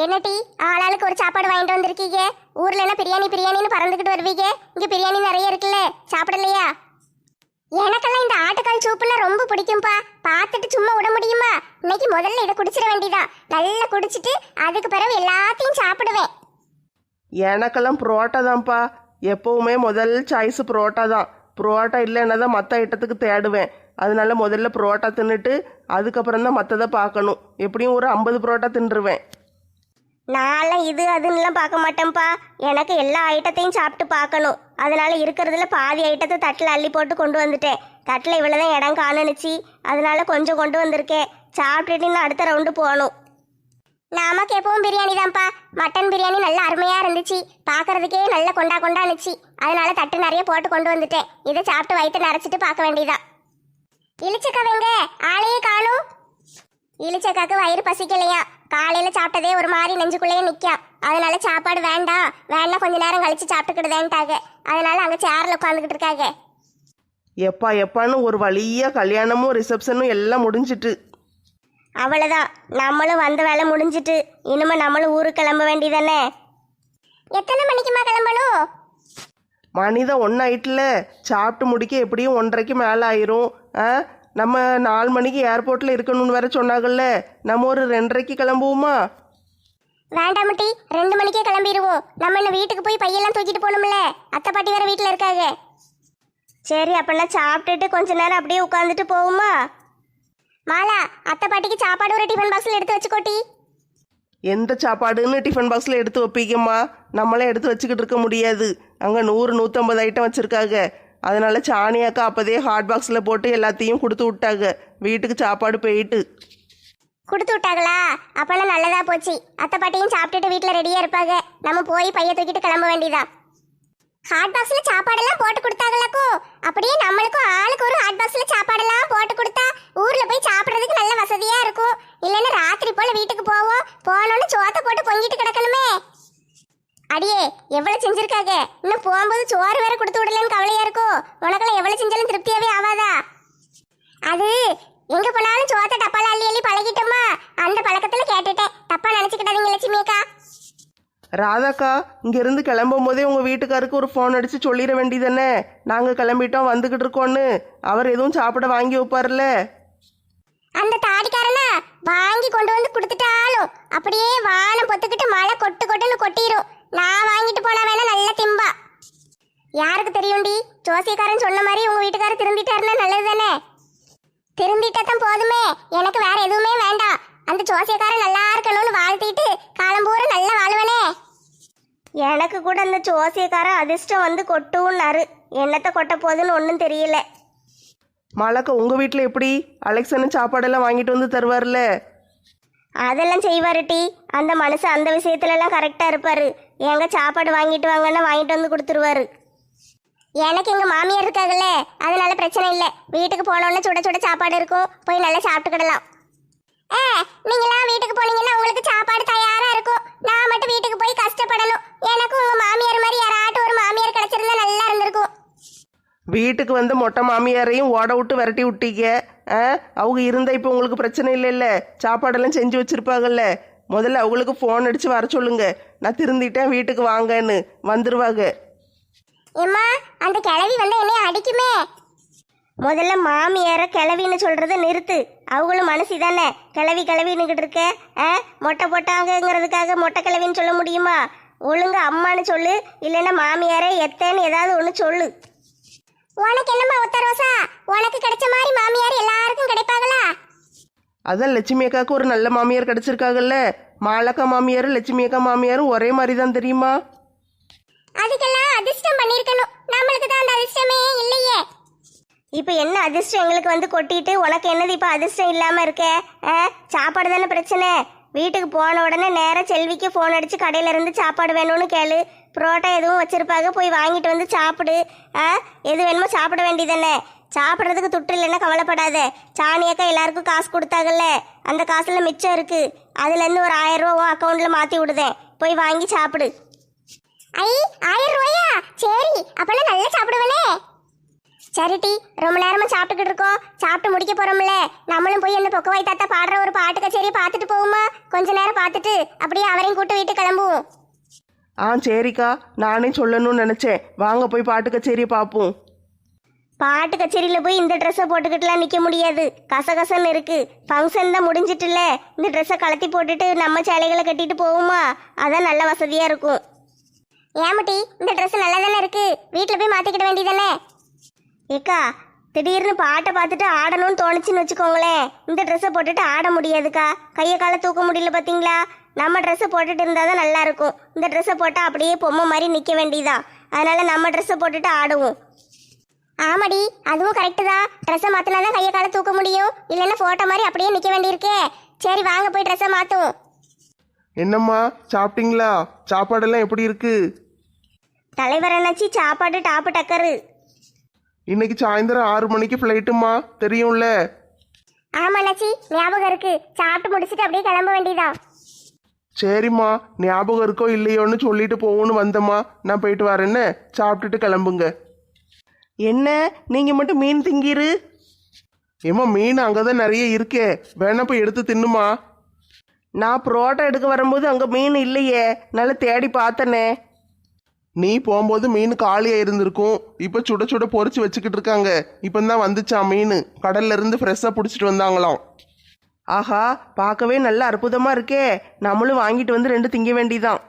என்னட்டி ஆளாளுக்கு ஒரு சாப்பாடு வாங்கிட்டு வந்திருக்கீங்க. ஊர்ல என்ன பிரியாணி பிரியாணின்னு பறந்துக்கிட்டு வருவீங்க? இங்க பிரியாணி நிறைய இருக்குல்ல. சாப்பிடலையா? எனக்கெல்லாம் இந்த ஆட்டுக்கால் சூப்புல ரொம்ப பிடிக்கும்பா. பார்த்துட்டு சும்மா விட முடியுமா? இன்னைக்கு முதல்ல இதை குடிச்சிட வேண்டியதான் நல்லா குடிச்சிட்டு அதுக்கு பிறகு எல்லாத்தையும் சாப்பிடுவேன். எனக்கெல்லாம் புரோட்டா தான்ப்பா. எப்பவுமே முதல் சாய்ஸ் புரோட்டா தான். புரோட்டா இல்லைன்னா தான் மற்ற ஐட்டத்துக்கு தேடுவேன். அதனால முதல்ல புரோட்டா தின்னுட்டு அதுக்கப்புறம் தான் மற்றதை பார்க்கணும். எப்படியும் ஒரு ஐம்பது புரோட்டா தின்றுவேன். நான்லாம் இது அதுன்னுலாம் பார்க்க மாட்டேன்ப்பா. எனக்கு எல்லா ஐட்டத்தையும் சாப்பிட்டு பார்க்கணும். அதனால இருக்கிறதுல பாதி ஐட்டத்தை தட்டில் அள்ளி போட்டு கொண்டு வந்துட்டேன். தட்டில் இவ்வளோதான் இடம் காணுனுச்சு. அதனால கொஞ்சம் கொண்டு வந்திருக்கேன். சாப்பிட்டுட்டு இன்னும் அடுத்த ரவுண்டு போகணும். நமக்கு எப்பவும் பிரியாணி தான்ப்பா. மட்டன் பிரியாணி நல்லா அருமையாக இருந்துச்சு. பார்க்கறதுக்கே நல்ல கொண்டா கொண்டா இருந்துச்சு அதனால தட்டு நிறைய போட்டு கொண்டு வந்துட்டேன். இதை சாப்பிட்டு வயிற்று நிறைச்சிட்டு பார்க்க வேண்டியதான் இழிச்சக்கவங்க ஆளையே காணும். இழிச்சக்காக்கு வயிறு பசிக்கலையா? காலையில சாப்பிட்டதே ஒரு மாதிரி நெஞ்சுக்குள்ளேயே நிக்காம் அதனால சாப்பாடு வேண்டாம் வேணா கொஞ்ச நேரம் கழிச்சு சாப்பிட்டுக்கிடுதேன்ட்டாங்க. அதனால அங்க சேர்ல உட்காந்துக்கிட்டு இருக்காங்க. எப்பா எப்பான்னு ஒரு வழியாக கல்யாணமும் ரிசப்ஷனும் எல்லாம் முடிஞ்சிட்டு. அவ்வளவுதான். நம்மளும் வந்த வேலை முடிஞ்சிட்டு. இனிமே நம்மளும் ஊருக்கு கிளம்ப வேண்டியதானே எத்தனை மணிக்குமா கிளம்பணும்? மனிதன் ஒன்றாயிட்டில் சாப்பிட்டு முடிக்க எப்படியும் ஒன்றரைக்கு மேலே ஆயிரும். ஆ? நம்ம நாலு மணிக்கு ஏர்போர்ட்டில் இருக்கணும்னு வேற சொன்னாங்கல்ல நம்ம ஒரு ரெண்டரைக்கு கிளம்புவோமா? வேண்டாமட்டி ரெண்டு மணிக்கே கிளம்பிடுவோம் நம்ம இன்னும் வீட்டுக்கு போய் பையெல்லாம் தூக்கிட்டு போகணும்ல. அத்தை பாட்டி வேற வீட்டில் இருக்காங்க. சரி அப்படின்னா சாப்பிட்டுட்டு கொஞ்ச நேரம் அப்படியே உட்காந்துட்டு போவோமா? மாலா அத்தை பாட்டிக்கு சாப்பாடு ஒரு டிஃபன் பாக்ஸில் எடுத்து வச்சுக்கோட்டி எந்த சாப்பாடுன்னு டிஃபன் பாக்ஸில் எடுத்து வைப்பீங்கம்மா? நம்மளே எடுத்து வச்சுக்கிட்டு இருக்க முடியாது. அங்கே நூறு நூற்றம்பது ஐட்டம் வச்சுருக்காங்க. அதனால சாணியாக்கா அப்போதே ஹாட் பாக்ஸில் போட்டு எல்லாத்தையும் கொடுத்து விட்டாங்க. வீட்டுக்கு சாப்பாடு போயிட்டு. கொடுத்து விட்டாங்களா? அப்பெல்லாம் நல்லதா போச்சு. அத்தை பாட்டியும் சாப்பிட்டுட்டு வீட்டில் ரெடியாக இருப்பாங்க. நம்ம போய் பைய தூக்கிட்டு கிளம்ப வேண்டியதா? ஹாட் பாக்ஸில் சாப்பாடெல்லாம் போட்டு கொடுத்தாங்களாக்கோ? அப்படியே நம்மளுக்கும் ஆளுக்கு ஒரு ஹாட் பாக்ஸில் சாப்பாடெல்லாம் போட்டு கொடுத்தா ஊரில் போய் சாப்பிட்றதுக்கு நல்ல வசதியாக இருக்கும். இல்லைன்னா ராத்திரி போல் வீட்டுக்கு போவோம். போனோன்னு சோத்தை போட்டு பொங்கிட்டு கிடக்கணுமே. அடியே எவ்வளவு செஞ்சிருக்காங்க இன்னும் போகும்போது சோறு வேற கொடுத்து விடலன்னு கவலையா இருக்கும் உனக்கெல்லாம் எவ்வளவு செஞ்சாலும் திருப்தியாவே ஆவாதா? அது எங்க போனாலும் சோத்த டப்பால அள்ளி அள்ளி பழகிட்டோமா? அந்த பழக்கத்துல கேட்டுட்டேன். தப்பா நினைச்சுக்கிட்டாதீங்க லட்சுமி அக்கா. ராதாக்கா இங்கேருந்து கிளம்பும் போதே உங்கள் வீட்டுக்காருக்கு ஒரு ஃபோன் அடித்து சொல்லிட வேண்டியதானே நாங்கள் கிளம்பிட்டோம் வந்துக்கிட்டு இருக்கோன்னு அவர் எதுவும் சாப்பிட வாங்கி வைப்பார்ல அந்த தாடிக்காரனா வாங்கி கொண்டு வந்து கொடுத்துட்டாலும் அப்படியே வானம் பொத்துக்கிட்டு மழை கொட்டு கொட்டுன்னு கொட்டிரும். நான் வாங்கிட்டு போனா வேணா நல்ல திம்பா. யாருக்கு தெரியும்டி? ஜோசியக்காரன் சொன்ன மாதிரி உங்க வீட்டுக்காரர் திருந்திட்டாருன்னா நல்லது தானே? திருந்திட்டதான் போதுமே. எனக்கு வேற எதுவுமே வேண்டாம். அந்த ஜோசியக்காரன் நல்லா இருக்கணும்னு வாழ்த்திட்டு காலம்பூரா நல்லா வாழ்வனே. எனக்கு கூட அந்த ஜோசியக்காரன் அதிர்ஷ்டம் வந்து கொட்டுன்னாரு. என்னத்தை கொட்ட போகுதுன்னு ஒன்றும் தெரியல. மழக்க உங்கள் வீட்டில் எப்படி? அலெக்சன் சாப்பாடெல்லாம் வாங்கிட்டு வந்து தருவார்ல அதெல்லாம் செய்வாரு டி. அந்த மனுஷன் அந்த விஷயத்துலலாம் கரெக்டாக இருப்பார். இருப்பாரு எங்க சாப்பாடு வாங்கிட்டு வாங்கன்னா வாங்கிட்டு வந்து கொடுத்துருவாரு. எனக்கு எங்கள் மாமியார் இருக்காங்கல்ல அதனால பிரச்சனை இல்லை. வீட்டுக்கு போனோடனே சுட சுட சாப்பாடு இருக்கும். போய் நல்லா சாப்பிட்டுக்கிடலாம். ஏ நீங்களாம் வீட்டுக்கு போனீங்கன்னா உங்களுக்கு சாப்பாடு தயாராக இருக்கும். நான் மட்டும் வீட்டுக்கு போய் கஷ்டப்படணும். எனக்கும் உங்கள் மாமியார் மாதிரி யாராட்டும் ஒரு மாமியார் கிடைச்சிருந்தா நல்லா இருந்திருக்கும். வீட்டுக்கு வந்து மொட்டை மாமியாரையும் ஓட விட்டு விரட்டி விட்டீங்க. ஆ? அவங்க இருந்தால் இப்போ உங்களுக்கு பிரச்சனை இல்லைல்ல? சாப்பாடெல்லாம் செஞ்சு வச்சுருப்பாங்கல்ல? முதல்ல அவங்களுக்கு ஃபோன் அடித்து வர சொல்லுங்க. நான் திருந்திட்டேன் வீட்டுக்கு வாங்கன்னு. வந்துருவாங்க. ஏம்மா அந்த கிளவி வந்து என்னைய அடிக்குமே? முதல்ல மாமியார கிளவின்னு சொல்கிறத நிறுத்து. அவங்களும் மனசு தானே கிளவி கிளவின்னுகிட்டு இருக்க. ஆ? மொட்டை போட்டாங்கங்கிறதுக்காக மொட்டை கிளவின்னு சொல்ல முடியுமா? ஒழுங்கு அம்மான்னு சொல்லு. இல்லைன்னா மாமியாரே எத்தேன்னு ஏதாவது ஒன்று சொல்லு. உனக்கு என்னம்மா உத்தரவசா உனக்கு கிடைச்ச மாதிரி மாமியார் எல்லாருக்கும் கிடைப்பாங்களா? அதான் லட்சுமி அக்காவுக்கு ஒரு நல்ல மாமியார் கிடச்சிருக்காங்கல்ல. மாலக்கா மாமியாரும் லட்சுமி அக்கா மாமியாரும் ஒரே மாதிரி தான் தெரியுமா? அதுக்கெல்லாம் அதிர்ஷ்டம் பண்ணிருக்கணும் நம்மளுக்கு தான் அந்த அதிர்ஷ்டமே இல்லையே. இப்போ என்ன அதிர்ஷ்டம் எங்களுக்கு வந்து கொட்டிட்டு உனக்கு என்னது இப்போ அதிர்ஷ்டம் இல்லாம இருக்க? சாப்பாடு தானே பிரச்சனை. வீட்டுக்கு போன உடனே நேராக செல்விக்கு ஃபோன் அடித்து கடையில் இருந்து சாப்பாடு வேணும்னு கேளு. புரோட்டா எதுவும் வச்சிருப்பாங்க போய் வாங்கிட்டு வந்து சாப்பிடு. ஆ? எது வேணுமோ சாப்பிட வேண்டியதானே சாப்பிட்றதுக்கு துட்டு இல்லைன்னா கவலைப்படாத. சாணியக்கா எல்லாருக்கும் காசு கொடுத்தாங்கல்ல அந்த காசில் மிச்சம் இருக்குது அதுலேருந்து ஒரு ஆயிரம் ரூபா உன் மாற்றி விடுதேன். போய் வாங்கி சாப்பிடு. ஐ ஆயிரம் ரூபாயா? சரி அப்பெல்லாம் நல்லா சாப்பிடுவனே. சரிட்டி ரொம்ப நேரமா சாப்பிட்டுக்கிட்டு இருக்கோம். சாப்பிட்டு முடிக்க போறோம்ல. நம்மளும் போய் என்ன பொக்கவாய் தாத்தா பாடுற ஒரு பாட்டு கச்சேரி பார்த்துட்டு போவோமா? கொஞ்ச நேரம் பார்த்துட்டு அப்படியே அவரையும் கூட்டு வீட்டு கிளம்புவோம். ஆ சரிக்கா. நானே சொல்லணும்னு நினச்சேன். வாங்க போய் பாட்டு கச்சேரியை பார்ப்போம். பாட்டு கச்சேரியில போய் இந்த ட்ரெஸ்ஸை போட்டுக்கிட்டுலாம் நிக்க முடியாது. கசகசன்னு இருக்கு. ஃபங்க்ஷன் தான் முடிஞ்சிட்டுல. இந்த ட்ரெஸ்ஸை கலத்தி போட்டுட்டு நம்ம சேலைகளை கட்டிட்டு போவோமா? அதான் நல்ல வசதியா இருக்கும். ஏமட்டி இந்த Dress நல்லா தானே இருக்கு? வீட்டில் போய் மாத்திக்கிட வேண்டியதானே? ஏக்கா திடீர்னு பாட்டை பார்த்துட்டு ஆடணும்னு தோணுச்சுன்னு வச்சுக்கோங்களேன். இந்த ட்ரெஸ்ஸை போட்டுட்டு ஆட முடியாதுக்கா. கையை காலை தூக்க முடியல பார்த்தீங்களா நம்ம ட்ரெஸ்ஸை போட்டுட்டு இருந்தால் தான் நல்லா இருக்கும். இந்த ட்ரெஸ்ஸை போட்டால் அப்படியே பொம்மை மாதிரி நிற்க வேண்டியதான் அதனால நம்ம ட்ரெஸ்ஸை போட்டுட்டு ஆடுவோம். ஆமாடி அதுவும் கரெக்டு தான். ட்ரெஸ்ஸை மாற்றினா தான் கையை காலை தூக்க முடியும். இல்லைன்னா ஃபோட்டோ மாதிரி அப்படியே நிற்க வேண்டியிருக்கே. சரி வாங்க போய் ட்ரெஸ்ஸை மாற்றுவோம் என்னம்மா சாப்பிட்டீங்களா? சாப்பாடெல்லாம் எப்படி இருக்கு? தலைவர் என்னாச்சு சாப்பாடு டாப்பு டக்கரு. இன்னைக்கு சாயந்தரம் ஆறு மணிக்கு ஃப்ளைட்டுமா தெரியும்ல. ஆமா அண்ணாச்சி ஞாபகம் இருக்கு. சாப்பிட்டு முடிச்சிட்டு அப்படியே கிளம்ப வேண்டியதான் சரிம்மா. ஞாபகம் இருக்கோ இல்லையோன்னு சொல்லிட்டு போகணும்னு வந்தம்மா. நான் போயிட்டு வரேன்னு சாப்பிட்டுட்டு கிளம்புங்க. என்ன? நீங்கள் மட்டும் மீன் திங்கிரு. ஏம்மா மீன் அங்கே தான் நிறைய இருக்கே. வேணா போய் எடுத்து தின்னுமா? நான் புரோட்டா எடுக்க வரும்போது அங்கே மீன் இல்லையே. நல்லா தேடி பார்த்தனே. நீ போகும்போது மீன் காலியாக இருந்திருக்கும். இப்போ சுட சுட பொறிச்சு வச்சுக்கிட்டு இருக்காங்க. இப்போ தான் வந்துச்சா மீன்? கடல்ல இருந்து ஃப்ரெஷ்ஷாக பிடிச்சிட்டு வந்தாங்களாம். ஆஹா பார்க்கவே நல்லா அற்புதமாக இருக்கே. நம்மளும் வாங்கிட்டு வந்து ரெண்டு திங்க வேண்டியதான்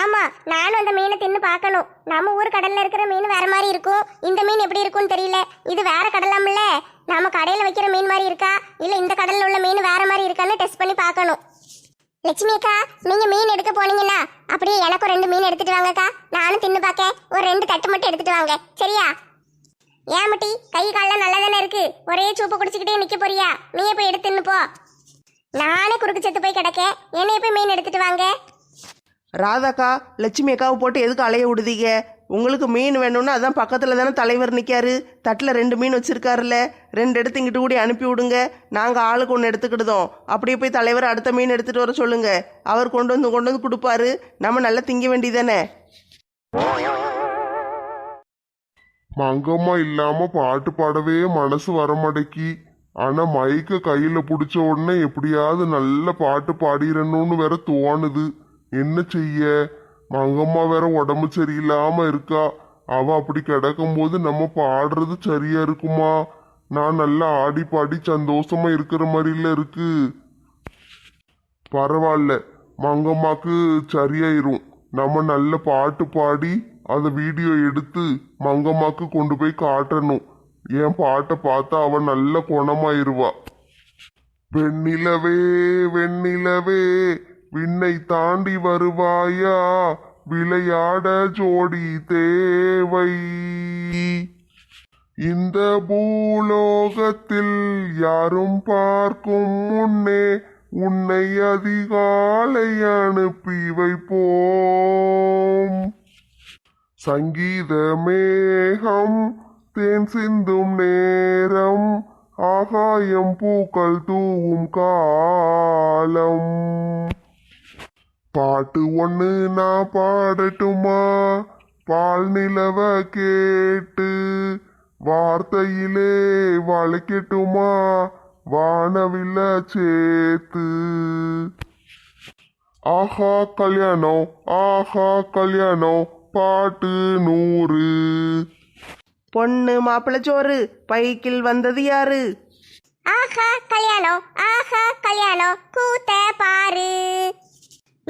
ஆமா நானும் அந்த மீனை தின்னு பார்க்கணும். நம்ம ஊர் கடல்ல இருக்கிற மீன் வேற மாதிரி இருக்கும். இந்த மீன் எப்படி இருக்கும்னு தெரியல. இது வேற கடலாம்ல. நாம கடையில வைக்கிற மீன் மாதிரி இருக்கா? இல்ல இந்த கடல்ல உள்ள மீன் வேற மாதிரி இருக்கான்னு டெஸ்ட் பண்ணி பார்க்கணும். லட்சுமி அக்கா நீங்க மீன் எடுக்க போனீங்கன்னா அப்படியே எனக்கும் ரெண்டு மீன் எடுத்துட்டு வாங்கக்கா. நானும் தின்னு பார்க்க ஒரு ரெண்டு தட்டு மட்டும் எடுத்துட்டு வாங்க. சரியா? ஏன் முட்டி? கை காலெல்லாம் நல்லா தானே இருக்கு. ஒரே சூப்பு குடிச்சுக்கிட்டே நிக்க போறியா? நீயே போய் எடுத்துன்னு போ. நானே குறுக்கு செத்து போய் கிடக்கேன். என்னைய போய் மீன் எடுத்துட்டு வாங்க. ராதாக்கா லட்சுமி அக்காவை போட்டு எதுக்கு அலைய விடுதீங்க? உங்களுக்கு மீன் வேணும்னா அதான் பக்கத்தில் தானே தலைவர் நிற்காரு தட்டில் ரெண்டு மீன் வச்சுருக்காருல்ல. ரெண்டு எடுத்து இங்கிட்டு கூடி அனுப்பி விடுங்க. நாங்கள் ஆளுக்கு ஒன்று எடுத்துக்கிடுதோம். அப்படியே போய் தலைவர் அடுத்த மீன் எடுத்துகிட்டு வர சொல்லுங்க. அவர் கொண்டு வந்து கொண்டு வந்து கொடுப்பாரு. நம்ம நல்லா திங்க வேண்டியதானே மங்கம்மா இல்லாம பாட்டு பாடவே மனசு வரமாட்டேக்கி. ஆனா மைக்க கையில புடிச்ச உடனே எப்படியாவது நல்ல பாட்டு பாடிடணும்னு வேற தோணுது. என்ன செய்ய? மங்கம்மா வேற உடம்பு சரியில்லாம இருக்கா. அவ அப்படி கிடக்கும்போது நம்ம பாடுறது சரியா இருக்குமா? நான் நல்லா ஆடி பாடி சந்தோஷமா இருக்கிற மாதிரில இருக்கு. பரவாயில்ல மங்கம்மாக்கு சரியாயிரும். நம்ம நல்ல பாட்டு பாடி அதை வீடியோ எடுத்து மங்கம்மாக்கு கொண்டு போய் காட்டணும். என் பாட்டை பார்த்தா அவன் நல்ல குணமாயிருவா. வெண்ணிலவே வெண்ணிலவே விண்ணை தாண்டி வருவாயா? விளையாட ஜோடி தேவை. இந்த பூலோகத்தில் யாரும் பார்க்கும் முன்னே உன்னை அதிகாலை அனுப்பி வைப்போம். சங்கீத மேகம் தேன் சிந்தும் நேரம் ஆகாயம் பூக்கள் தூவும் காலம். பாட்டு ஒண்ணு நான் பாடட்டுமா? பால் நிலவ கேட்டு வார்த்தையிலே வளைக்கட்டுமா? வானவில்ல சேர்த்து. ஆஹா கல்யாணம் ஆஹா கல்யாணம் பாட்டு நூறு. பொண்ணு மாப்பிள்ளை சோறு பைக்கில் வந்தது யாரு? ஆஹா கல்யாணம் ஆஹா கல்யாணம் கூத்த பாரு.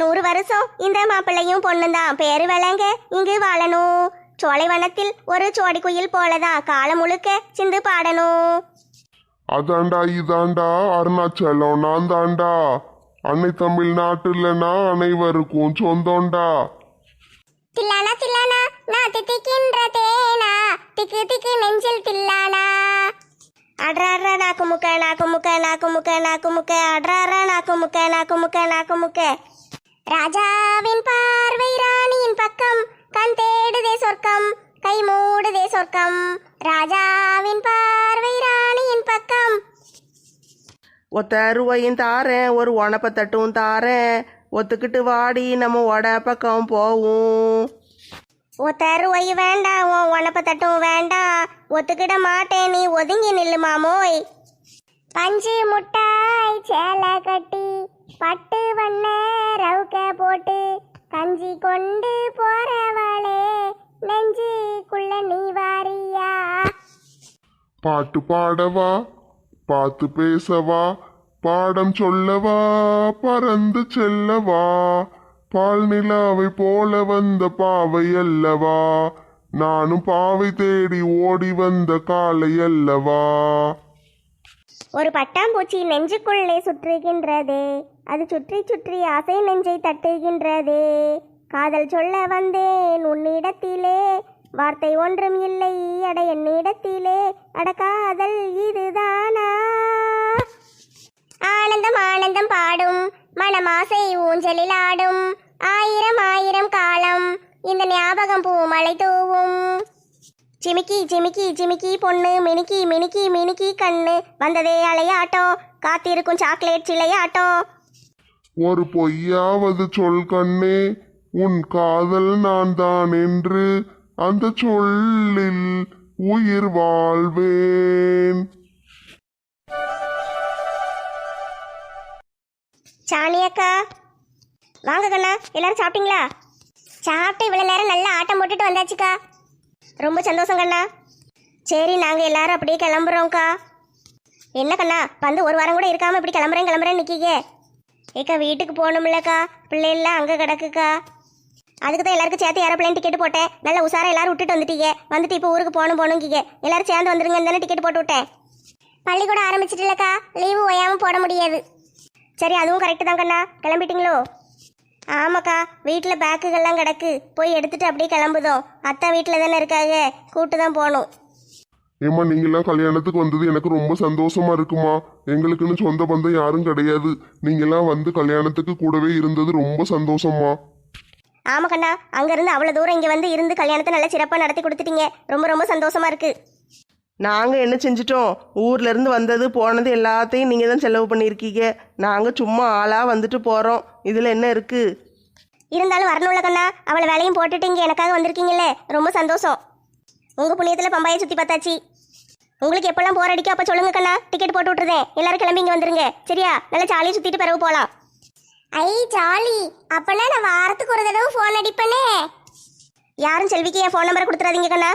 நூறு வருஷம் இந்த மாப்பிள்ளையும் பொண்ணுதான் பேரு விளங்க இங்கு வாழணும். சோலைவனத்தில் ஒரு சோடி குயில் போலதான் காலம் முழுக்க சிந்து பாடணும். அதாண்டா இதாண்டா அருணாச்சலம் நான் தாண்டா அன்னை தமிழ்நாட்டுலனா அனைவருக்கும் சொந்தம்டா தில்லானா தில்லானா நான் தித்திக்கின்ற தேனா. திக்கு திக்கு நெஞ்சில் தில்லானா. அட்ராரா நாக்கு முக்க நாக்கு முக்க நாக்கு முக்க நாக்கு முக்க. அட்ராரா நாக்கு முக்க நாக்கு முக்க நாக்கு முக்க. ராஜாவின் பார்வை ராணியின் பக்கம் கண் தேடுதே சொர்க்கம் கை மூடுதே சொர்க்கம். ராஜாவின் பார்வை ராணியின் பக்கம். ஒத்த ரூபாயும் தாரேன் ஒரு உணப்ப தட்டும் தாரேன். ஒத்துக்கிட்டு வாடி நம்ம உட பக்கம் போவோம். ஒத்தரு ஒய் வேண்டாம் உன் உனப்ப தட்டும் வேண்டாம். ஒத்துக்கிட மாட்டேன் நீ ஒதுங்கி நில்லு மாமோய். பஞ்சு முட்டாய் சேலை கட்டி பட்டு வண்ண ரவுக்க போட்டு கஞ்சி கொண்டு போறவளே நெஞ்சுக்குள்ள நீ வாரியா? பாட்டு பாடவா? பார்த்து பேசவா? பாடம் சொல்லவா? பறந்து செல்லவா? பால் நிலாவை போல வந்த பாவை அல்லவா? நானும் பாவை தேடி ஓடி வந்த காலை அல்லவா? ஒரு பட்டாம்பூச்சி நெஞ்சுக்குள்ளே சுற்றுகின்றதே. அது சுற்றி சுற்றி ஆசை நெஞ்சை தட்டுகின்றதே. காதல் சொல்ல வந்தேன் உன்னிடத்திலே. வார்த்தை ஒன்றும் இல்லை அட என்னிடத்திலே. அட காதல் இதுதானா? ஆனந்தம் ஆனந்தம் பாடும் மனமாசை ஊஞ்சலில் ஆடும். ஆயிரம் ஆயிரம் காலம் இந்த ஞாபகம் பூமலை தூவும். சிமிக்கி சிமிக்கி சிமிக்கி பொண்ணு மினுக்கி மினுக்கி மினுக்கி கண்ணு. வந்ததே அலையாட்டோ காத்திருக்கும் சாக்லேட் சிலையாட்டோ. ஒரு பொய்யாவது சொல் கண்ணே உன் காதல் நான் தான் என்று அந்த சொல்லில் உயிர் வாழ்வேன். சாணியக்கா வாங்க கண்ணா எல்லாரும் சாப்பிட்டீங்களா? சாப்பிட்டு இவ்வளோ நேரம் நல்லா ஆட்டம் போட்டுட்டு வந்தாச்சுக்கா. ரொம்ப சந்தோஷம் கண்ணா. சரி நாங்கள் எல்லாரும் அப்படியே கிளம்புறோம்க்கா. என்ன கண்ணா வந்து ஒரு வாரம் கூட இருக்காம இப்படி கிளம்புறேன் கிளம்புறேன் நிற்கிங்க ஏக்கா வீட்டுக்கு போகணும்லக்கா பிள்ளைகள்லாம் அங்கே கிடக்குக்கா. அதுக்கு தான் எல்லாருக்கும் சேர்த்து ஏரோப்ளேன் டிக்கெட் போட்டேன். நல்ல உசாரா எல்லாரும் விட்டுட்டு வந்துட்டீங்க. வந்துட்டு இப்போ ஊருக்கு போகணும் போகணுங்கிங்க. எல்லாரும் சேர்ந்து வந்துருங்கன்னு தானே டிக்கெட் போட்டு விட்டேன். பள்ளிக்கூடம் ஆரம்பிச்சிட்டுலக்கா. லீவு ஓயாமல் போட முடியாது. சரி அதுவும் கரெக்டு தான் கண்ணா. கிளம்பிட்டீங்களோ? ஆமாக்கா வீட்டில் பேக்குகள்லாம் கிடக்கு. போய் எடுத்துட்டு அப்படியே கிளம்புதோம். அத்தா வீட்டில் தானே இருக்காங்க. கூட்டு தான் போகணும். ஏம்மா நீங்களாம் கல்யாணத்துக்கு வந்தது எனக்கு ரொம்ப சந்தோஷமா இருக்குமா? எங்களுக்குன்னு சொந்த பந்தம் யாரும் கிடையாது. நீங்களாம் வந்து கல்யாணத்துக்கு கூடவே இருந்தது ரொம்ப சந்தோஷமா ஆமா கண்ணா அங்கேருந்து அவ்வளோ தூரம் இங்கே வந்து இருந்து கல்யாணத்தை நல்லா சிறப்பாக நடத்தி கொடுத்துட்டீங்க. ரொம்ப ரொம்ப சந்தோஷமா இருக்கு. நாங்கள் என்ன செஞ்சிட்டோம்? ஊர்ல இருந்து வந்தது போனது எல்லாத்தையும் நீங்கள் தான் செலவு பண்ணியிருக்கீங்க. நாங்கள் சும்மா ஆளாக வந்துட்டு போகிறோம் இதில் என்ன இருக்குது இருந்தாலும் வரணும்ல கண்ணா அவளை வேலையும் போட்டுட்டு இங்கே எனக்காக வந்திருக்கீங்களே ரொம்ப சந்தோஷம். உங்கள் புண்ணியத்தில் பம்பாயை சுற்றி பார்த்தாச்சு. உங்களுக்கு எப்பெல்லாம் போர் அடிக்கும் அப்போ சொல்லுங்க கண்ணா. டிக்கெட் போட்டு விட்டுருதேன் எல்லாரும் கிளம்பி இங்கே வந்துருங்க. சரியா? நல்லா ஜாலியாக சுற்றிட்டு பிறகு போகலாம் ஐ ஜாலி அப்பனா நான் வாரத்துக்கு ஒரு தடவை ஃபோன் அடிப்பேனே. யாரும் செல்விக்கு என் ஃபோன் நம்பரை கொடுத்துறாதீங்க கண்ணா.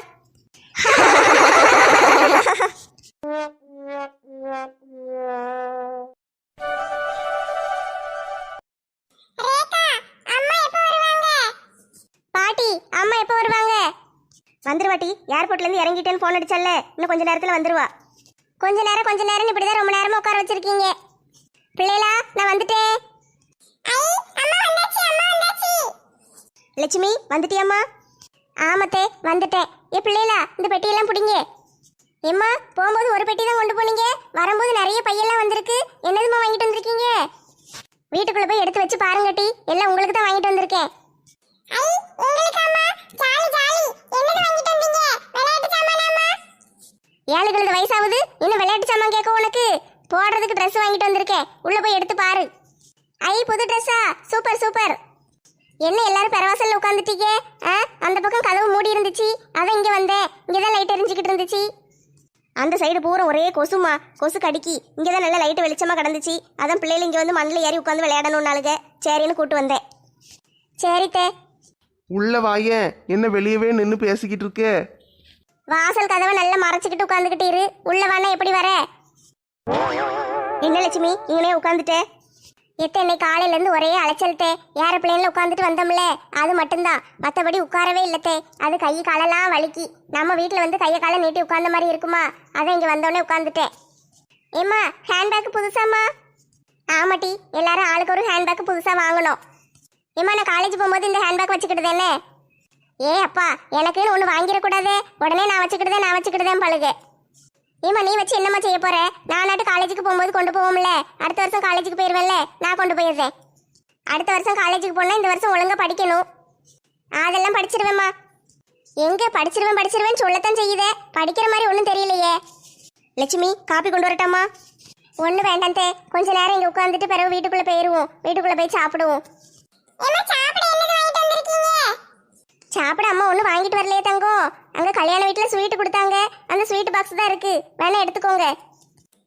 பாட்டி அம்மா எப்போ வருவாங்க? வந்துருவாட்டி ஏர்போர்ட்லேருந்து இறங்கிட்டேன்னு ஃபோன் அடிச்சல்ல. இன்னும் கொஞ்ச நேரத்தில் வந்துருவா. கொஞ்ச நேரம் கொஞ்ச நேரம் இப்படி தான் ரொம்ப நேரமாக உட்கார வச்சிருக்கீங்க. பிள்ளைகளா நான் வந்துட்டேன். லட்சுமி வந்துட்டியாம்மா? ஆமத்தே வந்துட்டேன். ஏ பிள்ளைகளா இந்த பெட்டியெல்லாம் பிடிங்க. ஏம்மா போகும்போது ஒரு பெட்டி தான் கொண்டு போனீங்க? வரும்போது நிறைய பையெல்லாம் வந்திருக்கு. என்னதும்மா வாங்கிட்டு வந்திருக்கீங்க? வீட்டுக்குள்ளே போய் எடுத்து வச்சு பாருங்கட்டி எல்லாம் உங்களுக்கு தான் வாங்கிட்டு வந்திருக்கேன். ஏழுகளது வயசாகுது இன்னும் விளையாட்டு சாமான் கேட்க உனக்கு. போடுறதுக்கு ட்ரெஸ் வாங்கிட்டு வந்திருக்கேன். உள்ள போய் எடுத்து பாரு. ஐ புது ட்ரெஸ்ஸா சூப்பர் சூப்பர். என்ன எல்லாரும் பெரவாசல்ல உட்காந்துட்டீங்க ஆ? அந்த பக்கம் கதவு மூடி இருந்துச்சு. அதான் இங்கே வந்தேன். இங்கே தான் லைட் எரிஞ்சுக்கிட்டு இருந்துச்சு. அந்த சைடு பூரா ஒரே கொசுமா? கொசு கடிக்கி. இங்கே தான் நல்லா லைட்டு வெளிச்சமாக கிடந்துச்சு. அதான் பிள்ளைகள் இங்கே வந்து மண்ணில் ஏறி உட்காந்து விளையாடணும்னாலுங்க சரின்னு கூட்டு வந்தேன். சரித்தே உள்ள வாயேன். என்ன வெளியவே நின்று பேசிக்கிட்டு இருக்கே? வாசல் கதவை நல்லா மறைச்சிக்கிட்டு உட்காந்துக்கிட்டு இரு. உள்ள வேணா எப்படி வர? என்ன லட்சுமி இங்கனே உட்காந்துட்டே எத்தனை இன்னைக்கு காலையிலேருந்து ஒரே அலைச்சல்ட்டே? ஏரோப்ளேன்ல உட்காந்துட்டு வந்தோம்ல அது மட்டும்தான். மற்றபடி உட்காரவே இல்லத்தே. அது கை காலெல்லாம் வலிக்கி. நம்ம வீட்டில் வந்து கையை காலை நீட்டி உட்காந்த மாதிரி இருக்குமா? அதான் இங்கே வந்தோடனே உட்காந்துட்டேன் ஏம்மா ஹேண்ட்பேக் புதுசாம்மா? ஆமாட்டி எல்லாரும் ஆளுக்கு ஒரு ஹேண்ட்பேக் புதுசாக வாங்கணும். ஏம்மா நான் காலேஜ் போகும்போது இந்த ஹேண்ட்பேக் வச்சுக்கிட்டு தானே ஏ அப்பா எனக்குன்னு ஒன்று வாங்கிடக்கூடாது. உடனே நான் வச்சுக்கிட்டதே நான் வச்சுக்கிட்டதேன் பழுகு. ஏமா நீ வச்சு என்னம்மா செய்ய போற? நான் நாட்டு காலேஜுக்கு போகும்போது கொண்டு போவோம்ல. அடுத்த வருஷம் காலேஜுக்கு போயிடுவேன்ல நான் கொண்டு போயிடுறேன். அடுத்த வருஷம் காலேஜுக்கு போனால் இந்த வருஷம் ஒழுங்கா படிக்கணும். அதெல்லாம் படிச்சிருவேம்மா. எங்கே படிச்சிருவேன் படிச்சிருவேன் சொல்லத்தான் செய்யுதே. படிக்கிற மாதிரி ஒன்றும் தெரியலையே. லட்சுமி காப்பி கொண்டு வரட்டாமா ஒன்று வேண்டாம் தே. கொஞ்ச நேரம் இங்கே உட்காந்துட்டு பிறகு வீட்டுக்குள்ளே போயிடுவோம் வீட்டுக்குள்ளே போய் சாப்பிடுவோம். ஒன்றும் வாங்கிட்டு வரலையே தங்கம் அங்க கல்யாண வீட்டில் ஸ்வீட் கொடுத்தாங்க. அந்த ஸ்வீட் பாக்ஸ் தான் இருக்கு. வேணா எடுத்துக்கோங்க.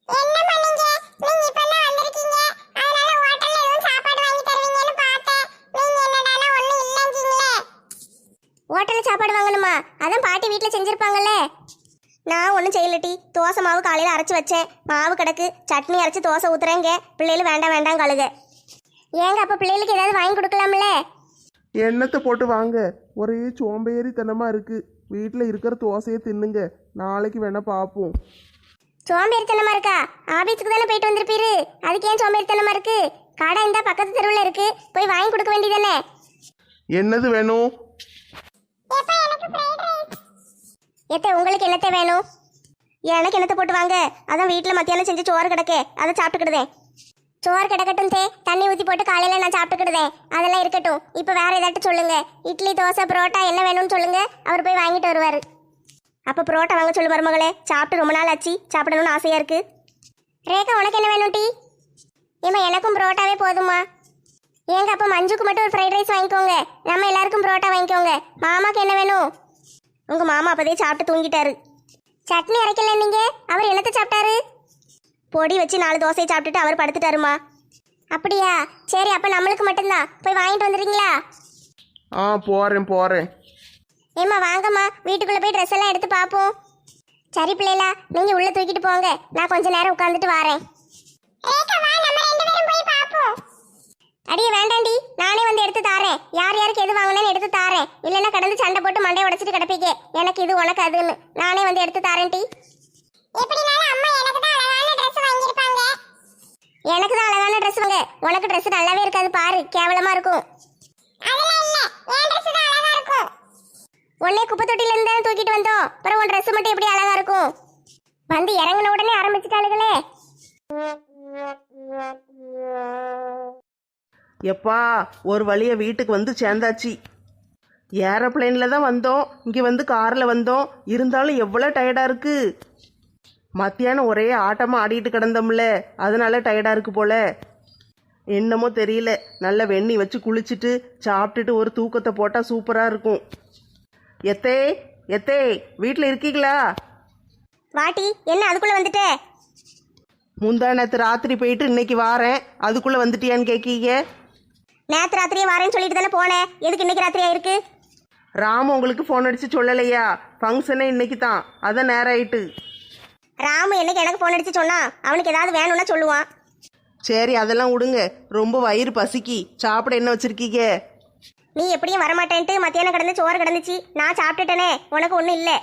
என்ன பண்ணீங்க? நீங்க இப்பதான் வந்திருக்கீங்க? அதனால ஹோட்டல்ல எதுவும் சாப்பாடு வாங்கி தருவீங்கன்னு பார்த்தேன். நீங்க என்னடானா ஒண்ணும் இல்லங்கீங்களே ஹோட்டல்ல சாப்பாடு வாங்கணுமா? அதான் பாட்டி வீட்ல செஞ்சிருப்பாங்கல்ல. நான் ஒன்றும் செய்யலட்டி தோசை மாவு காலையில் அரைச்சி வச்சேன். மாவு கிடக்கு. சட்னி அரைச்சி தோசை ஊத்துறேங்க. பிள்ளைகள் வேண்டாம் வேண்டாம் கழுக. ஏங்க அப்போ பிள்ளைகளுக்கு ஏதாவது வாங்கி கொடுக்கலாம்ல? எண்ணத்தை போட்டு வாங்க. ஒரே சோம்பேறித்தனமாக இருக்குது வீட்டில் இருக்கிற தோசையை தின்னுங்க. நாளைக்கு வேணால் பார்ப்போம் சோம்பேறித்தனமா இருக்கா? ஆபீஸுக்கு தானே போயிட்டு வந்திருப்பீரு? அதுக்கு ஏன் சோம்பேறித்தனமா இருக்கு? கடை இந்த பக்கத்து தெருவில் இருக்கு. போய் வாங்கி கொடுக்க வேண்டியதானே? என்னது வேணும்? எத்த உங்களுக்கு என்னத்த வேணும்? எனக்கு என்னத்த போட்டு வாங்க? அதான் வீட்டில் மத்தியானம் செஞ்சு சோறு கிடக்கு. அதை சாப்பிட்டுக்கிடுதேன் சோறு கிடக்கட்டும் தே. தண்ணி ஊற்றி போட்டு காலையில் நான் சாப்பிட்டுக்கிடுதேன் அதெல்லாம் இருக்கட்டும். இப்போ வேறு ஏதாட்டும் சொல்லுங்கள் இட்லி தோசை புரோட்டா என்ன வேணும்னு சொல்லுங்கள் அவர் போய் வாங்கிட்டு வருவார். அப்போ புரோட்டா வாங்க சொல்லு மருமகளே. சாப்பிட்டு ரொம்ப நாள் ஆச்சு. சாப்பிடணும்னு ஆசையாக இருக்குது ரேகா உனக்கு என்ன வேணும் டீ? ஏம்மா எனக்கும் புரோட்டாவே போதுமா ஏங்க அப்போ மஞ்சுக்கு மட்டும் ஒரு ஃப்ரைட் ரைஸ் வாங்கிக்கோங்க. நம்ம எல்லாருக்கும் புரோட்டா வாங்கிக்கோங்க. மாமாக்கு என்ன வேணும்? உங்கள் மாமா அப்போதே சாப்பிட்டு தூங்கிட்டாரு. சட்னி அரைக்கல நீங்கள் அவர் என்னத்தை சாப்பிட்டாரு? பொடி வச்சு நாலு தோசையை சாப்பிட்டுட்டு அவர் படுத்துட்டாருமா. அப்படியா? சரி அப்ப நம்மளுக்கு மட்டும்தான். போய் வாங்கிட்டு வந்துடுறீங்களா? ஆ போகிறேன் போகிறேன் ஏம்மா வாங்கம்மா. வீட்டுக்குள்ள போய் ட்ரெஸ் எல்லாம் எடுத்து பார்ப்போம். சரி பிள்ளைகளா நீங்க உள்ள தூக்கிட்டு போங்க. நான் கொஞ்ச நேரம் உட்காந்துட்டு வரேன். அடியே வேண்டாண்டி. நானே வந்து எடுத்து தாரேன். யார் யாருக்கு எது வாங்கினேன்னு எடுத்து தாரேன். இல்லைன்னா கடந்து சண்டை போட்டு மண்டையை உடைச்சிட்டு கிடப்பீங்க. எனக்கு இது உனக்கு அதுன்னு. நானே வந்து எடுத்து தாரேன் டி எனக்கு தான் அழகான ட்ரெஸ் வாங்க உனக்கு ட்ரெஸ் நல்லாவே இருக்காது பாரு கேவலமா இருக்கும். உன்னை குப்பை தொட்டில இருந்து தூக்கிட்டு வந்தோம். அப்புறம் உன் ட்ரெஸ் மட்டும் எப்படி அழகா இருக்கும்? வந்து இறங்கின உடனே ஆரம்பிச்சுட்டாளுகளே. எப்பா ஒரு வழியை வீட்டுக்கு வந்து சேர்ந்தாச்சு. ஏரோப்ளைனில் தான் வந்தோம். இங்கே வந்து காரில் வந்தோம். இருந்தாலும் எவ்வளோ டயர்டாக இருக்குது மத்தியானம் ஒரே ஆட்டமாக ஆடிட்டு கிடந்தோம்ல. அதனால டயர்டாக இருக்கு போல. என்னமோ தெரியல. நல்ல வெண்ணி வச்சு குளிச்சுட்டு சாப்பிட்டுட்டு ஒரு தூக்கத்தை போட்டால் சூப்பராக இருக்கும். எத்தே எத்தே வீட்டில் இருக்கீங்களா? வாட்டி என்ன அதுக்குள்ள வந்துட்ட? முந்தா நேற்று ராத்திரி போயிட்டு இன்னைக்கு வாரேன். அதுக்குள்ளே வந்துட்டியான்னு கேட்கீங்க நேத்து ராத்திரியே வரேன்னு சொல்லிட்டு தானே போனேன் எதுக்கு இன்னைக்கு ராத்திரியா இருக்கு? ராம் உங்களுக்கு ஃபோன் அடிச்சு சொல்லலையா? ஃபங்க்ஷனே இன்னைக்கு தான். அதான் நேரம் ஆயிட்டு ராமு என்னைக்கு எனக்கு போன் அடிச்சு சொன்னா? அவனுக்கு ஏதாவது வேணும்னா சொல்லுவான். சரி அதெல்லாம் விடுங்க ரொம்ப வயிறு பசிக்கி. சாப்பிட என்ன வச்சிருக்கீங்க? நீ எப்படியும் வரமாட்டேன்ட்டு மத்தியானம் கிடந்து சோறு கிடந்துச்சு. நான் சாப்பிட்டுட்டேனே. உனக்கு ஒன்றும் இல்லை.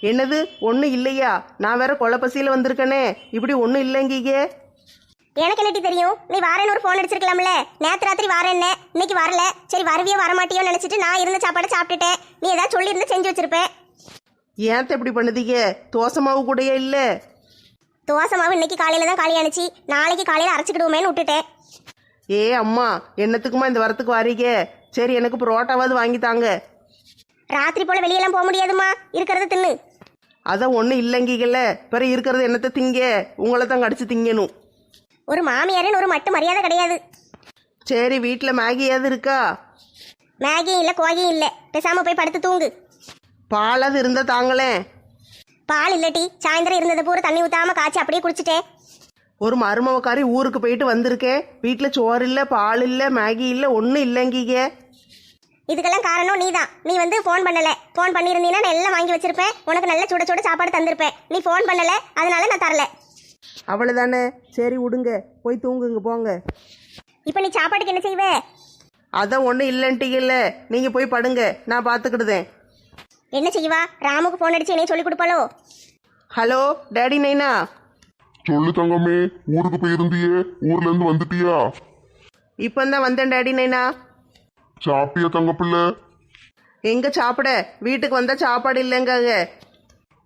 என்னது? ஒன்றும் இல்லையா? நான் வேற கொலை பசியில் வந்திருக்கனே. இப்படி ஒன்றும் இல்லைங்கீங்க? எனக்கு என்னட்டி தெரியும்? நீ வாரேன்னு ஒரு ஃபோன் அடிச்சிருக்கலாம்ல. நேத்து ராத்திரி வாரேன்னு. இன்னைக்கு வரல. சரி வரவியே வரமாட்டியோன்னு நினைச்சிட்டு நான் இருந்த சாப்பாடை சாப்பிட்டுட்டேன். நீ ஏதாவது சொல்லியிருந்து செஞ்சு வச்சிருப்பேன். ஏன் இப்படி பண்ணுதீங்க? தோசை மாவு கூடயே இல்லை? தோசை மாவு இன்னைக்கு காலையில தான் காலியானுச்சு நாளைக்கு காலையில அரைச்சிக்கிடுவோமேன்னு விட்டுட்டேன். ஏ அம்மா என்னத்துக்குமா இந்த வரத்துக்கு வாரீங்க? சரி எனக்கு புரோட்டாவாவது வாங்கி தாங்க. ராத்திரி போல வெளியெல்லாம் போக முடியாதுமா இருக்கிறத தின்னு. அதான் ஒன்றும் இல்லைங்கீங்கல்ல பிறகு இருக்கிறது என்னத்தை திங்க? உங்களை தான் கடிச்சு திங்கணும். ஒரு மாமியாருன்னு ஒரு மட்டு மரியாதை கிடையாது. சரி வீட்டில் மேகியாவது இருக்கா? மேகியும் இல்லை கோகியும் இல்லை. பேசாம போய் படுத்து தூங்கு. பாலாவது இருந்தால் தாங்களேன். பால் இல்லட்டி சாயந்தரம் இருந்தது பூரா தண்ணி ஊத்தாம காய்ச்சி அப்படியே குடிச்சிட்டேன் ஒரு மருமவக்காரி ஊருக்கு போயிட்டு வந்திருக்கேன் வீட்டில் சோறு இல்லை பால் இல்லை மேகி இல்லை ஒன்றும் இல்லைங்கீங்க. இதுக்கெல்லாம் காரணம் நீ தான் நீ வந்து ஃபோன் பண்ணல. ஃபோன் பண்ணியிருந்தீங்கன்னா நான் எல்லாம் வாங்கி வச்சிருப்பேன். உனக்கு நல்ல சுட சுட சாப்பாடு தந்திருப்பேன். நீ ஃபோன் பண்ணல அதனால நான் தரல. அவ்வளோதானே சரி விடுங்க. போய் தூங்குங்க போங்க. இப்போ நீ சாப்பாட்டுக்கு என்ன செய்வ? அதான் ஒன்றும் இல்லைன்ட்டீங்கல்ல. நீங்கள் போய் படுங்க. நான் பார்த்துக்கிடுதேன் என்ன செய்வா? ராமுக்கு ஃபோன் அடிச்சு என்னைய சொல்லி கொடுப்பாளோ? ஹலோ டேடி நைனா. சொல்லு தங்கமே ஊருக்கு போயிருந்தியே ஊர்ல இருந்து வந்துட்டியா? இப்போ தான் வந்தேன் டேடி நைனா. சாப்பிட்டியா தங்க பிள்ளை எங்கே சாப்பிட? வீட்டுக்கு வந்தால் சாப்பாடு இல்லைங்காங்க.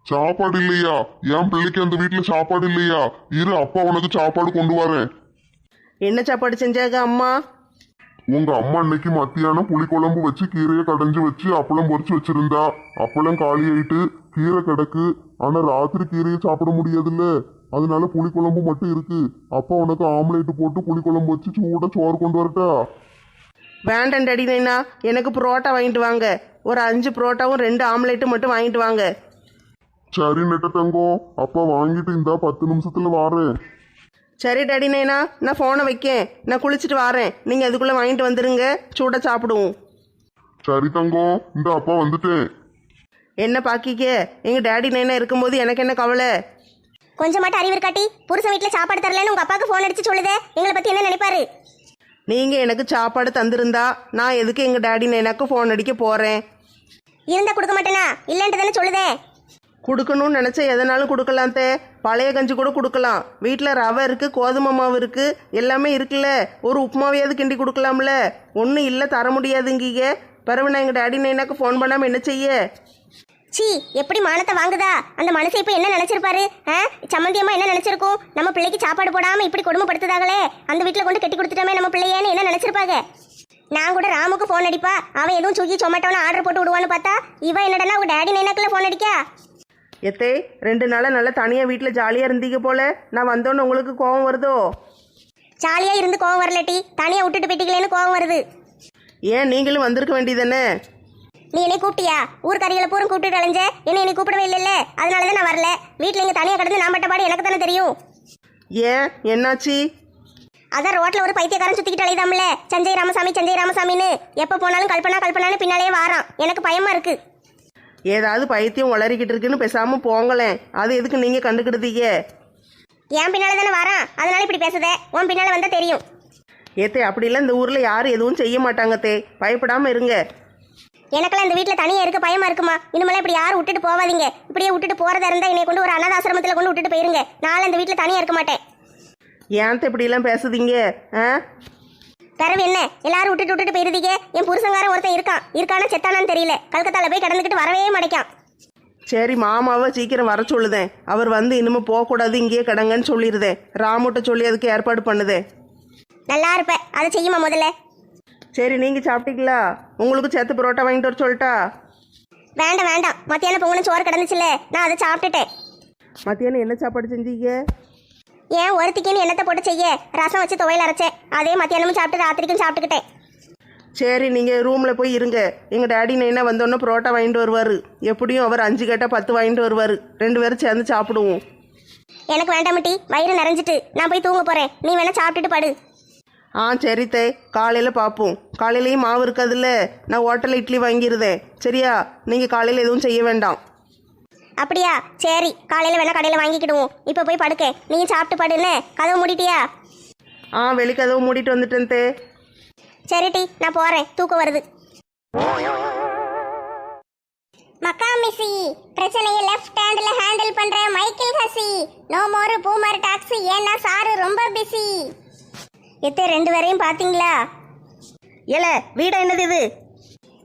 சாப்பாடு இல்லையா? என் பிள்ளைக்கு அந்த வீட்டுல சாப்பாடு இல்லையா? இரு அப்பா உனக்கு சாப்பாடு கொண்டு வரேன். என்ன சாப்பாடு செஞ்சாங்க அம்மா? உங்க அம்மா அன்னைக்கு மத்தியானம் புளிக்குழம்பு வச்சு கீரையை கடைஞ்சு வச்சு அப்பளம் பொரிச்சு வச்சிருந்தா. அப்பளம் காலி ஆயிட்டு கீரை கிடக்கு. ஆனா ராத்திரி கீரையை சாப்பிட முடியாதுல்ல. அதனால புளிக்குழம்பு மட்டும் இருக்கு. அப்பா உனக்கு ஆம்லேட் போட்டு புளிக்குழம்பு வச்சு சூட சோறு கொண்டு வரட்டா? வேண்டாம் டாடி நைனா. எனக்கு புரோட்டா வாங்கிட்டு வாங்க. ஒரு அஞ்சு புரோட்டாவும் ரெண்டு ஆம்லேட்டும் மட்டும் வாங்கிட்டு வாங்க. சரி நெட்ட தங்கம் அப்பா வாங்கிட்டு இந்தா பத்து நிமிஷத்துல வாரேன். சரி டாடி நைனா நான் ஃபோனை வைக்கேன். நான் குளிச்சுட்டு வரேன். நீங்கள் அதுக்குள்ளே வாங்கிட்டு வந்துடுங்க சூடாக சாப்பிடுவோம். சரி தங்கம் இந்த அப்பா வந்துட்டேன் என்ன பாக்கிக்க? எங்கள் டேடி நைனா இருக்கும்போது எனக்கு என்ன கவலை? கொஞ்சம் மட்டும் அறிவு இருக்காட்டி புருஷன் வீட்டில் சாப்பாடு தரலன்னு உங்க அப்பாவுக்கு ஃபோன் அடிச்சு சொல்லுதே. எங்களை பத்தி என்ன நினைப்பாரு? நீங்கள் எனக்கு சாப்பாடு தந்திருந்தா நான் எதுக்கு எங்கள் டேடி நைனாக்கு ஃபோன் அடிக்க போகிறேன் இருந்தா கொடுக்க மாட்டேனா? இல்லைன்ட்டு தானே சொல்லுதே. கொடுக்கணும்னு நினச்சா எதனாலும் கொடுக்கலாம் தே. பழைய கஞ்சி கூட கொடுக்கலாம். வீட்டில் ரவை இருக்குது கோதுமை மாவு இருக்குது எல்லாமே இருக்குல்ல. ஒரு உப்புமாவையாவது கிண்டி கொடுக்கலாம்ல. ஒன்றும் இல்லை தர முடியாதுங்கீங்க. பிறகு நான் எங்கள் டேடி நைனாக்கு ஃபோன் பண்ணாமல் என்ன செய்ய? சீ எப்படி மானத்தை வாங்குதா? அந்த மனசை இப்போ என்ன நினைச்சிருப்பாரு? ஆ? சம்மந்தியம்மா என்ன நினைச்சிருக்கும்? நம்ம பிள்ளைக்கு சாப்பாடு போடாமல் இப்படி கொடுமைப்படுத்துதாங்களே? அந்த வீட்டில் கொண்டு கட்டி கொடுத்துட்டோமே நம்ம பிள்ளையேன்னு என்ன நினைச்சிருப்பாங்க? நான் கூட ராமுக்கு ஃபோன் அடிப்பா. அவன் எதுவும் சுகி சொமாட்டோன்னு ஆர்டர் போட்டு விடுவான்னு பார்த்தா இவன் என்னடனா உங்கள் டேடி நைனாக்குள்ள ஃபோன் அடிக்கா? எத்தே ரெண்டு நாளாக நல்லா தனியாக வீட்டில் ஜாலியாக இருந்தீங்க போல. நான் வந்தோன்னு உங்களுக்கு கோவம் வருதோ? ஜாலியா இருந்து கோவம் வரலட்டி தனியா விட்டுட்டு போயிட்டீங்களேன்னு கோவம் வருது. ஏன் நீங்களும் வந்திருக்க வேண்டியதானே நீ என்னை கூப்பிட்டியா? ஊர்க்காரிகளை பூரம் கூப்பிட்டு அலைஞ்ச? என்ன என்னை கூப்பிடவே இல்லைல்ல? அதனால தான் நான் வரல. வீட்டில் இங்கே தனியாக கிடந்து நான் பட்டபாடு எனக்கு தானே தெரியும். ஏன்? என்னாச்சு? அதான் ரோட்ல ஒரு பைத்தியக்காரன் சுத்திக்கிட்டு அலைதாம்ல சஞ்சய் ராமசாமி சஞ்சய் ராமசாமின்னு. எப்போ போனாலும் கல்பனா கல்பனான்னு பின்னாலேயே வாரான். எனக்கு பயமா இருக்கு. ஏதாவது பைத்தியம் உளறிக்கிட்டு இருக்குன்னு பேசாமல் போங்களேன். அது எதுக்கு நீங்கள் கண்டுக்கிடுதீங்க? என் பின்னால தானே வாரான். அதனால இப்படி பேசுதே. உன் பின்னால வந்தா தெரியும். ஏத்தே அப்படிலாம் இந்த ஊரில் யாரும் எதுவும் செய்ய மாட்டாங்க தே. பயப்படாமல் இருங்க. எனக்கெல்லாம் இந்த வீட்டில் தனியாக இருக்க பயமா இருக்குமா? இனிமேலாம் இப்படி யாரும் விட்டுட்டு போவாதீங்க. இப்படியே விட்டுட்டு போறதா இருந்தா என்னை கொண்டு ஒரு அனாதாசிரமத்தில் கொண்டு விட்டுட்டு போயிருங்க. நாளை இந்த வீட்டில் தனியாக இருக்க மாட்டேன். ஏன்த்த இப்படிலாம் பேசுதீங்க? ஆ? தரவு என்ன? எல்லாரும் விட்டுட்டு விட்டுட்டு போயிருதீங்க. என் புருஷங்காரன் ஒருத்தன் இருக்கான். இருக்கானா செத்தானான்னு தெரியல. கல்கத்தால போய் கடந்துக்கிட்டு வரவே மாட்டேக்கான் சரி மாமாவை சீக்கிரம் வர சொல்லுதேன். அவர் வந்து இனிமேல் போகக்கூடாது இங்கேயே கிடங்கன்னு சொல்லிடுதேன் ராமுட்ட சொல்லி அதுக்கு ஏற்பாடு பண்ணுதே. நல்லா இருப்ப. அதை செய்யுமா முதல்ல? சரி நீங்கள் சாப்பிட்டீங்களா? உங்களுக்கு சேர்த்து புரோட்டா வாங்கிட்டு வர சொல்லட்டா? வேண்டாம் வேண்டாம். மத்தியானம் பொங்கலும் சோறு கிடந்துச்சுல நான் அதை சாப்பிட்டுட்டேன். மத்தியானம் என்ன சாப்பாடு செஞ்சீங்க? ஏன் ஒருத்திக்குன்னு என்னத்தை போட்டு செய்ய? ரசம் வச்சு துவையல் அரைச்சேன் அதே மத்தியானமும் சாப்பிட்டு ராத்திரிக்கும் சாப்பிட்டுக்கிட்டேன். சரி நீங்கள் ரூமில் போய் இருங்க. எங்கள் டேடி நைனா வந்தோடனே புரோட்டா வாங்கிட்டு வருவார். எப்படியும் அவர் அஞ்சு கேட்டால் பத்து வாங்கிட்டு வருவார். ரெண்டு பேரும் சேர்ந்து சாப்பிடுவோம். எனக்கு வேண்டாம் டீ வயிறு நிறைஞ்சிட்டு. நான் போய் தூங்க போறேன். நீ வேணா சாப்பிட்டுட்டு படு. ஆ சரி தே. காலையில் பார்ப்போம் காலையிலையும் மாவு இருக்காதுல்ல? நான் ஹோட்டலில் இட்லி வாங்கிடுதேன் சரியா? நீங்கள் காலையில் எதுவும் செய்ய வேண்டாம். அப்படியா? சரி காலையில வேணா கடையில வாங்கிக்கிடுவோம். இப்போ போய் படுக்க. நீயும் சாப்பிட்டு படுன்னு கதவு மூடிட்டியா? ஆ வெளிக்கதவு மூடிட்டு வந்துட்டேன் தே. சரி டி நான் போறேன். தூக்கம் வருது. மக்கா மிஸ்ஸி பிரச்சனையை லெஃப்ட் ஹேண்ட்ல ஹேண்டில் பண்ற Michael Hussey. No more boomer taxi ஏன்னா சாரு ரொம்ப பிஸி எத்தே ரெண்டு பேரையும் பாத்தீங்களா? ஏல வீடா என்னது இது?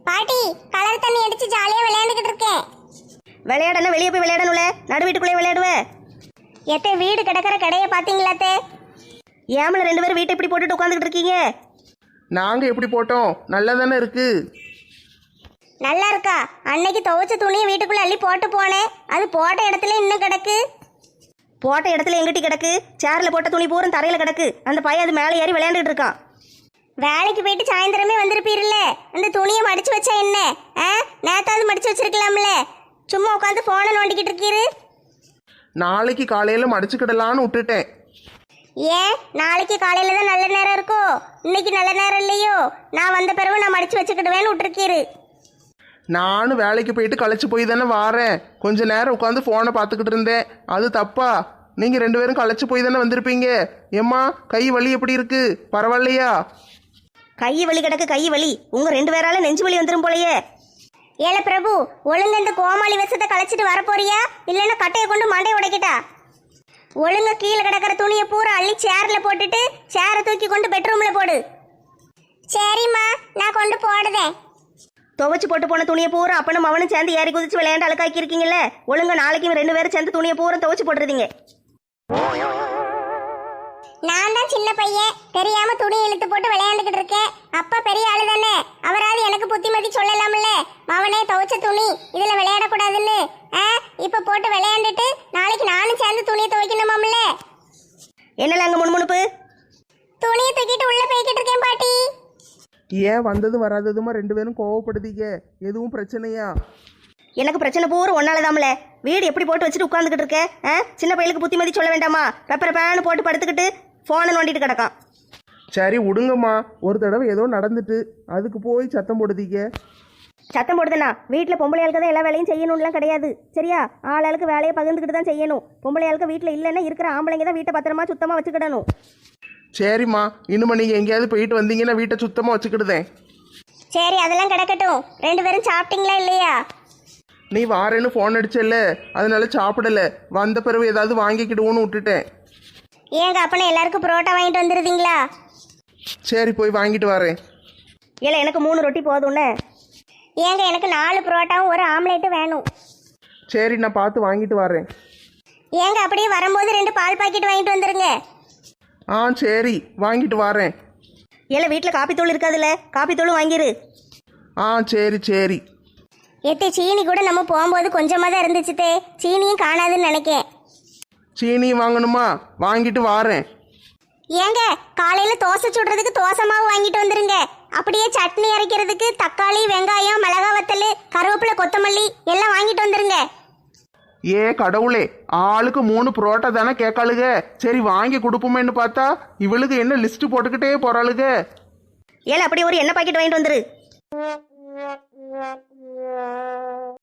பாட்டி கலர் தண்ணி அடிச்சு ஜாலியா விளையாண்டுகிட்டு இருக்கேன். விளையாடனா வெளியே போய் விளையாடணும்ல. நடு வீட்டுக்குள்ளே விளையாடுவேன் எத்தே வீடு கிடக்கிற கடையை பாத்தீங்களா தே? ஏமல ரெண்டு பேரும் வீட்டை இப்படி போட்டுட்டு உட்காந்துக்கிட்டு இருக்கீங்க? நாங்கள் எப்படி போட்டோம்? நல்லா தானே இருக்கு. நல்லா இருக்கா? அன்னைக்கு துவைச்ச துணியை வீட்டுக்குள்ள அள்ளி போட்டு போனேன். அது போட்ட இடத்துல இன்னும் கிடக்கு. போட்ட இடத்துல எங்கிட்டி கிடக்கு? சேர்ல போட்ட துணி பூரம் தரையில கிடக்கு. அந்த பையன் அது மேலே ஏறி விளையாண்டுட்டு இருக்கான். வேலைக்கு போயிட்டு சாயந்தரமே வந்திருப்பீர்ல. அந்த துணியை மடிச்சு வச்சா என்ன? ஆ? நேத்தாவது மடிச்சு வச்சிருக்கலாம்ல. சும்மா உட்காந்து போனை நோண்டிக்கிட்டு இருக்கீரு? நாளைக்கு காலையில் மடிச்சுக்கிடலான்னு விட்டுட்டேன். ஏன்? நாளைக்கு காலையில தான் நல்ல நேரம் இருக்கோ? இன்னைக்கு நல்ல நேரம் இல்லையோ? நான் வந்த பிறகு நான் மடிச்சு வச்சுக்கிடுவேன்னு விட்டுருக்கீரு. நானும் வேலைக்கு போயிட்டு களைச்சு போய் தானே வாரேன். கொஞ்ச நேரம் உட்காந்து ஃபோனை பார்த்துக்கிட்டு இருந்தேன். அது தப்பா? நீங்கள் ரெண்டு பேரும் களைச்சு போய் தானே வந்திருப்பீங்க. ஏம்மா கை வலி எப்படி இருக்கு? பரவாயில்லையா? கை வலி கிடக்கு கை வலி. உங்க ரெண்டு பேரால நெஞ்சு வலி வந்துரும் போலயே. ஏல பிரபு ஒழுங்கு இந்த கோமாளி விஷத்தை கலைச்சிட்டு வர இல்லைன்னா கட்டையை கொண்டு மண்டை உடைக்கிட்டா? ஒழுங்கா கீழே கிடக்கிற துணியை பூரா அள்ளி சேர்ல போட்டுட்டு சேரை தூக்கி கொண்டு பெட்ரூம்ல போடு. சரிம்மா நான் கொண்டு போடுதேன். துவைச்சு போட்டு போன துணியை பூரா அப்பனும் அவனும் சேர்ந்து ஏறி குதிச்சு விளையாண்டு அழுக்காக்கி இருக்கீங்கல்ல? ஒழுங்கா நாளைக்கு ரெண்டு பேரும் சேர்ந்து துணியை பூரா துவைச்சு போட்டுருதீங்க நான் தான் சின்ன பையன். தெரியாம துணி இழுத்து போட்டு விளையாண்டுகிட்டு இருக்கேன். அப்பா பெரிய ஆளு தானே. அவராது எனக்கு புத்திமதி சொல்லலாம்ல. மவனே துவைச்ச துணி இதுல விளையாடக்கூடாதுன்னு. ஆ இப்ப போட்டு விளையாண்டுட்டு நாளைக்கு நானும் சேர்ந்து துணியை துவைக்கணுமாம்ல. என்னல அங்க முணுமுணுப்பு? துணியை தூக்கிட்டு உள்ள போய்கிட்டு இருக்கேன் பாட்டி. ஏன் வந்தது வராததுமா ரெண்டு பேரும் கோவப்படுதீங்க? எதுவும் பிரச்சனையா? எனக்கு பிரச்சனை பூரா ஒன்னாலதாம்ல. வீடு எப்படி போட்டு வச்சுட்டு உட்காந்துக்கிட்டு இருக்க ஆ? சின்ன பையலுக்கு புத்திமதி சொல்ல வேண்டாமா? பெப்பர பேனு போட்டு படுத்துக்கிட்டு ஃபோனை நோண்டிட்டு கிடக்கான். சரி விடுங்கம்மா. ஒரு தடவை ஏதோ நடந்துட்டு அதுக்கு போய் சத்தம் போடுதீங்க. சத்தம் போடுதுண்ணா வீட்டில் பொம்பளை ஆளுக்கு தான் எல்லா வேலையும் செய்யணும்லாம் கிடையாது. சரியா? ஆளாளுக்கு வேலையை பகிர்ந்துக்கிட்டு தான் செய்யணும். பொம்பளை ஆளுக்கு வீட்டில் இல்லைன்னா இருக்கிற ஆம்பளைங்க தான் வீட்டை பத்திரமா சுத்தமாக வச்சுக்கிடணும். சரிம்மா. இனிமே நீங்கள் எங்கேயாவது போயிட்டு வந்தீங்கன்னா வீட்டை சுத்தமாக வச்சுக்கிடுதேன். சரி அதெல்லாம் கிடக்கட்டும். ரெண்டு பேரும் சாப்பிட்டீங்களா இல்லையா? நீ வாரேன்னு ஃபோன் அடிச்சல்ல. அதனால சாப்பிடல. வந்த பிறகு ஏதாவது வாங்கிக்கிடுவோன்னு விட்டுட்டேன். ஏங்க அப்பனா எல்லாருக்கும் புரோட்டா வாங்கிட்டு வந்துருவீங்களா சரி போய் வாங்கிட்டு வரேன். இல்லை எனக்கு மூணு ரொட்டி போதும்ண்ணே ஏங்க எனக்கு நாலு புரோட்டாவும் ஒரு ஆம்லேட்டும் வேணும். சரி நான் பார்த்து வாங்கிட்டு வரேன். ஏங்க அப்படியே வரும்போது ரெண்டு பால் பாக்கெட் வாங்கிட்டு வந்துருங்க. ஆ சரி வாங்கிட்டு வரேன். ஏல வீட்டில் காப்பி தூள் இருக்காதுல்ல. காப்பி தூளும் வாங்கிரு. ஆ சரி சரி. எத்தே சீனி கூட நம்ம போகும்போது கொஞ்சமாக தான் இருந்துச்சுதே சீனியும் காணாதுன்னு நினைக்கேன். சீனி வாங்கணுமா? வாங்கிட்டு வாரேன். ஏங்க காலையில தோசை சுடுறதுக்கு தோசை மாவு வாங்கிட்டு வந்துருங்க. அப்படியே சட்னி அரைக்கிறதுக்கு தக்காளி வெங்காயம் மிளகா வத்தல் கருவேப்பிலை கொத்தமல்லி எல்லாம் வாங்கிட்டு வந்துருங்க. ஏ கடவுளே ஆளுக்கு மூணு புரோட்டா தானே கேட்காளுக? சரி வாங்கி கொடுப்போமேன்னு பார்த்தா இவளுக்கு என்ன லிஸ்ட் போட்டுக்கிட்டே போறாளுக? ஏல அப்படியே ஒரு எண்ணெய் பாக்கெட் வாங்கிட்டு வந்துரு.